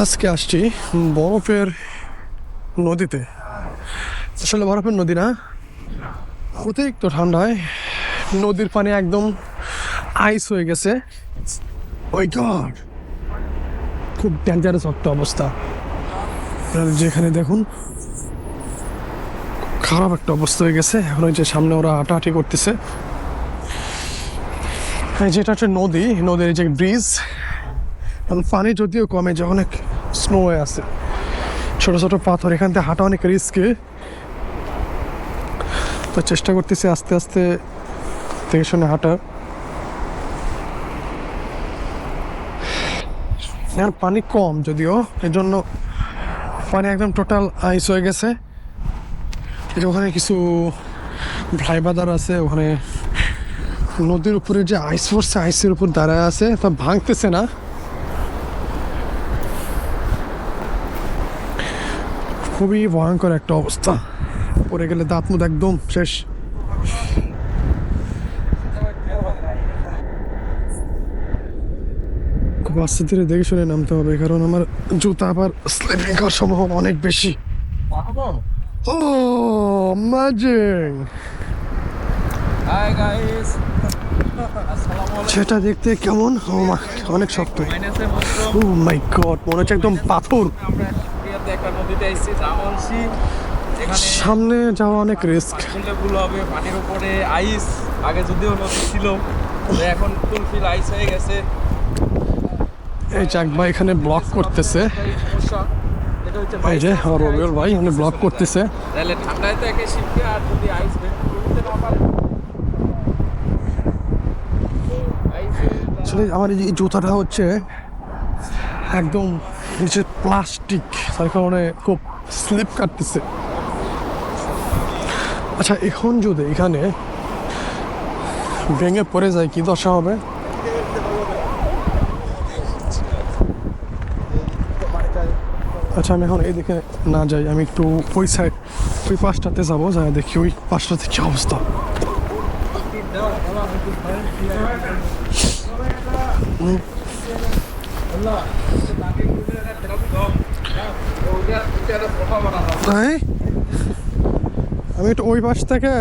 আজকে আসছি বরফের নদীতে। আসলে বরফের নদী না, অতিরিক্ত ঠান্ডায় নদীর পানি একদম আইস হয়ে গেছে। ওই গড, খুব ডেঞ্জারাস একটা অবস্থা। যেখানে দেখুন, খারাপ একটা অবস্থা হয়ে গেছে। এখন ওই যে সামনে ওরা হাঁটাহাঁটি করতেছে। যেটা হচ্ছে নদী, নদীর যে ব্রিজ এখন পানি যদিও কমে যে অনেক স্নো হয়ে আছে, ছোট ছোট পাথর, এখান থেকে হাঁটা অনেক রিস্কে তো চেষ্টা করতেছি আস্তে আস্তে দেখে শুনে হাঁটার এখন পানি কম যদিও এর জন্য পানি একদম টোটাল আইস হয়ে গেছে। ওখানে কিছু ভাই বাদার আছে, ওখানে নদীর উপরে যে আইস পড়ছে আইসের উপর দাঁড়ায় আছে, তা ভাঙতেছে না। খুবই ভয়ঙ্কর একটা অবস্থা। পড়ে গেলে দাঁত মুখ একদম শেষ। খুব আস্তে ধীরে দেখে শুনে নামতে হবে কারণ আমার জুতা আবার স্লিপিং করার সম্ভাবনা অনেক বেশি। ও ম্যাজিক হাই গাইস সেটা দেখতে কেমন? ও অনেক শক্ত। ও মাই গড মনে হচ্ছে একদম পাথর নদীতে এসেছি এখানে সামনে যাওয়া অনেক রিস্ক ভুল হবে পানির উপরে আইস আগে যদিও নদী ছিল এখন ফুলফিল আইস হয়ে গেছে। এই চাক ভাই এখানে ব্লক করতেছে। এই এটা হচ্ছে এই যে আমার রবিউল ভাই এখানে ব্লক করতেছে। তাহলে ঠান্ডায় তো একে শিখবে আর যদি আইস বের না পারে। আসলে আমার এই যে জুতাটা হচ্ছে একদম নিচে প্লাস্টিক তার কারণে খুব স্লিপ কাটতেছে। আচ্ছা এখন যদি এখানে ভেঙে পড়ে যায়, কি দশা হবে? আচ্ছা আমি এখন এইদিকে না যাই, আমি একটু ওই সাইড ওই পাশটাতে যাব, যাই দেখি ওই পাশটাতে কি অবস্থা। তাই আমি একটু ওই পাশ থেকে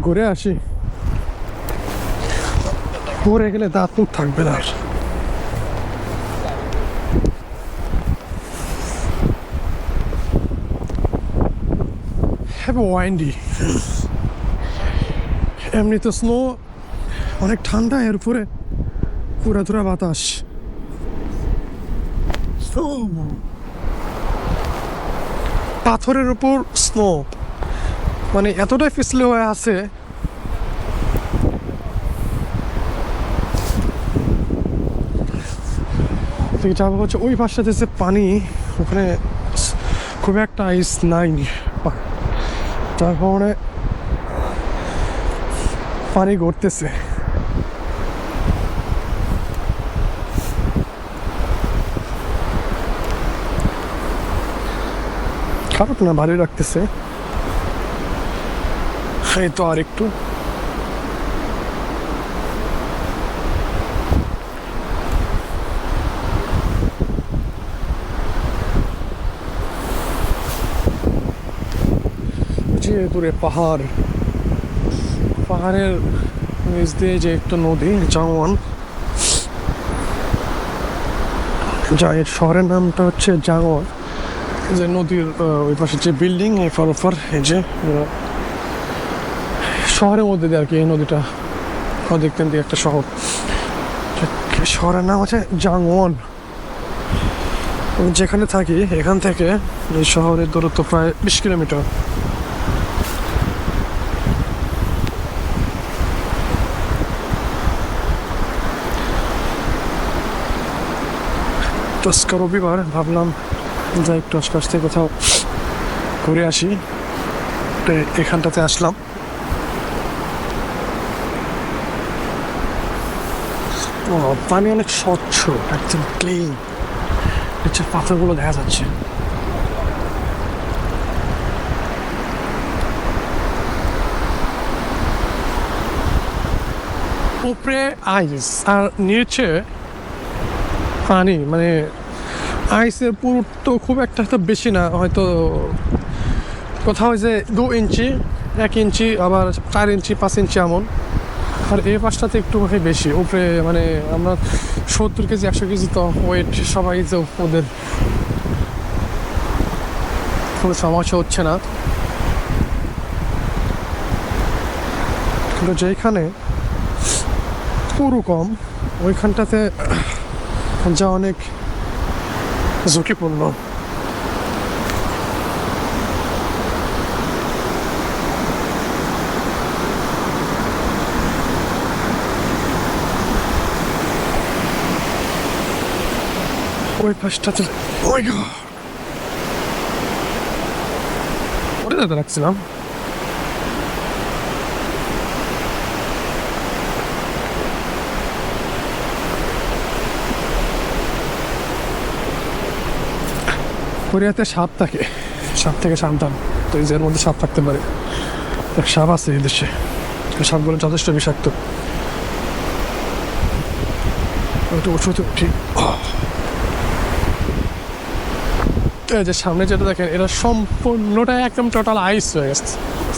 ঘুরে আসি। ঘুরে গেলে দাঁত মুখ থাকবে না আর। হ্যাঁ ওয়াইন্ডি। এমনি তো স্নো অনেক ঠান্ডা, এর উপরে পুরা ধুরা বাতাস। পাথরের উপর স্নো মানে এতটাই পিছলে হয়ে আছে। যাব হচ্ছে ওই পাশটাতে যে পানি, ওখানে খুব একটা আইস নাই। যার কারণে পানি গড়তেছে। খারাপ না, ভালোই রাখতেছে এই তো আর একটু। যে দূরে পাহাড়, পাহাড়ের নিচ দিয়ে যে একটা নদী জাওয়ান যা এর শহরের নামটা হচ্ছে জাঙ্গল যে নদীর ওই পাশে যে বিল্ডিং এই ফরফর এই যে শহরের মধ্যে দিয়ে আর কি এই নদীটা দেখতেন দিয়ে একটা শহর। শহরের নাম হচ্ছে জাংওয়ান আমি যেখানে থাকি, এখান থেকে এই শহরের দূরত্ব প্রায় বিশ কিলোমিটার। তো রবিবার ভাবলাম যাই, একটু আশপাশ কোথাও ঘুরে আসি। এখানটাতে আসলাম। পানি অনেক স্বচ্ছ, একদম ক্লিন নিচের পাথরগুলো দেখা যাচ্ছে। উপরে আইস আর নিচে পানি মানে আইসের পুরুত্ব খুব একটা তো বেশি না, হয়তো কোথাও যে দু ইঞ্চি, এক ইঞ্চি, আবার চার ইঞ্চি, পাঁচ ইঞ্চি এমন আর এই পাশটাতে একটু বেশি, উপরে মানে আমরা সত্তর কেজি, একশো কেজি তো ওয়েট সবাই যে ওদের কোনো সমস্যা হচ্ছে না। কিন্তু যেখানে পুরো কম, ওইখানটাতে যা অনেক Suzuki Wunder. Olperstädte. Oh ja. Oder der Axel, ne? কোরিয়াতে সাপ থাকে। সাপ থেকে সাবধান তো এই এর মধ্যে সাপ থাকতে পারে। সাপ আছে এই দেশে। সাপগুলো যথেষ্ট বিষাক্ত। যে সামনে যেটা দেখেন, এটা সম্পূর্ণটাই একদম টোটাল আইস হয়ে গেছে।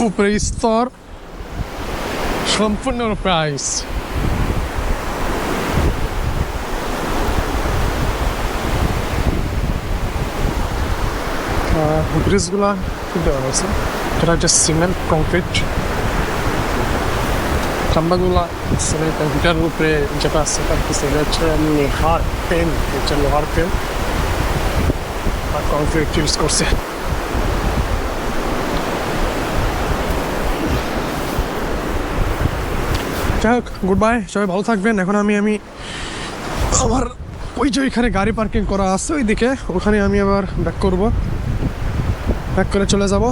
উপরে স্তর সম্পূর্ণরূপে আইস ব্রিজগুলো দেওয়া হয়েছে। এটা হচ্ছে সিমেন্ট, কংক্রিট। খাম্বাগুলো, সিমেন্ট কংক্রিটের উপরে যেটা আছে সেটা হচ্ছে লোহার পেন হচ্ছে লোহার পেন। আর কংক্রিট ইউজ করছে। যাই হোক গুড বাই সবাই ভালো থাকবেন। এখন আমি আমি আমার ওই যে ওইখানে গাড়ি পার্কিং করা আছে ওইদিকে, ওখানে আমি আবার ব্যাক করব। ব্যাক করে চলে যাব।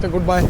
তো গুড বাই